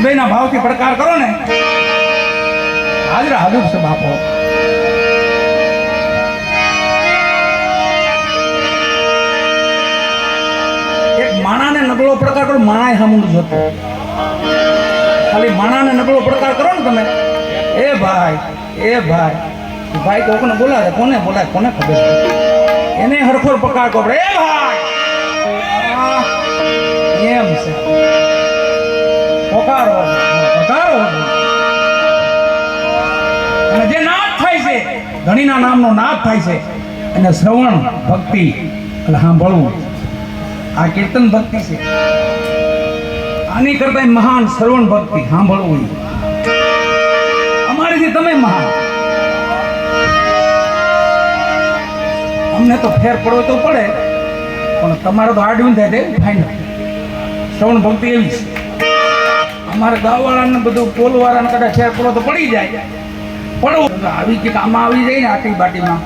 હૃદયના ભાવથી પડકાર કરો ને, હાજરા હાજર છે બાપો. એક માણાને નબળો પડકાર કરો માણાય સામું જોતો. ખાલી માણાને નબળો પડકાર કરો ને તમે. એ ભાઈ એ ભાઈ. ભાઈ કોકને બોલાવે, કોને બોલાય કોને ખબર એને હરખોર પડકાર કરો એ ભાઈ! એમ છે. આની કરતા મહાન શ્રવણ ભક્તિ સાંભળવું અમારીથી તમે મહાન. અમને તો ફેર પડવો તો પડે, પણ તમારે તો આડવીન થાય તે ફાઇનલ શ્રવણ ભક્તિ એવી છે. અમારે ગામવાળાને બધું પોલવાળાને કદાચ શેર કરો તો પડી જાય. પડવું આવી કે આમાં આવી જાય ને આટી બાટીમાં.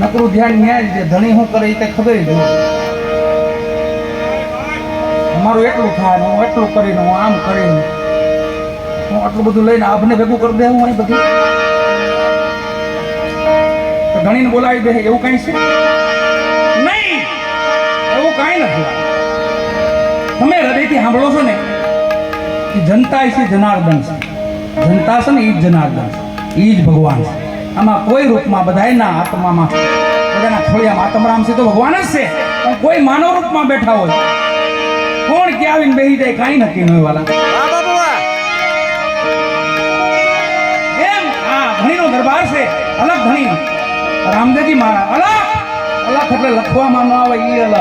નકરું ધ્યાન ન્યાય છે, ધણી શું કરે એ ખબર જ અમારું એટલું થાય હું એટલું કરીને હું આમ કરીને હું આટલું બધું લઈને આભને ભેગું કરી દે હું અહીં બધું. ઘણી ને બોલાવી દે, એવું કાંઈ છે? નહીં, એવું કાંઈ નથી. તમે હૃદયથી સાંભળો છો ને કે જનતા છે જનાર્દન છે જનતા છે ને એ જ જનાર્દન છે એ જ ભગવાન છે આમાં કોઈ રૂપમાં બધાયના આત્મામાં બધાના ખોળિયામાં આત્મરામ છે તો ભગવાન જ છે પણ કોઈ માનવ રૂપમાં બેઠા હોય કોણ ક્યાં આવીને બેસી જાય કાંઈ નક્કી ન હોય વાલા એમ આ ધણીનો દરબાર છે અલગ ધણી રામદેવજી મારા અલગ અલગ એટલે લખવામાં ન આવે એ અલગ.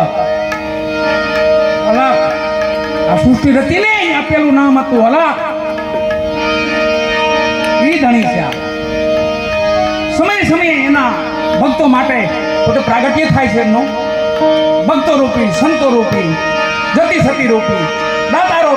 અલગ. આ સૃષ્ટિ ને અહીં આપેલું નામ હતું અલગ એ ધણી છે સમય સમયે એના ભક્તો માટે પોતે પ્રાગટ્ય થાય છે એમનું. ભક્તો રૂપી સંતો રૂપી જતી સતી રૂપી દાતારો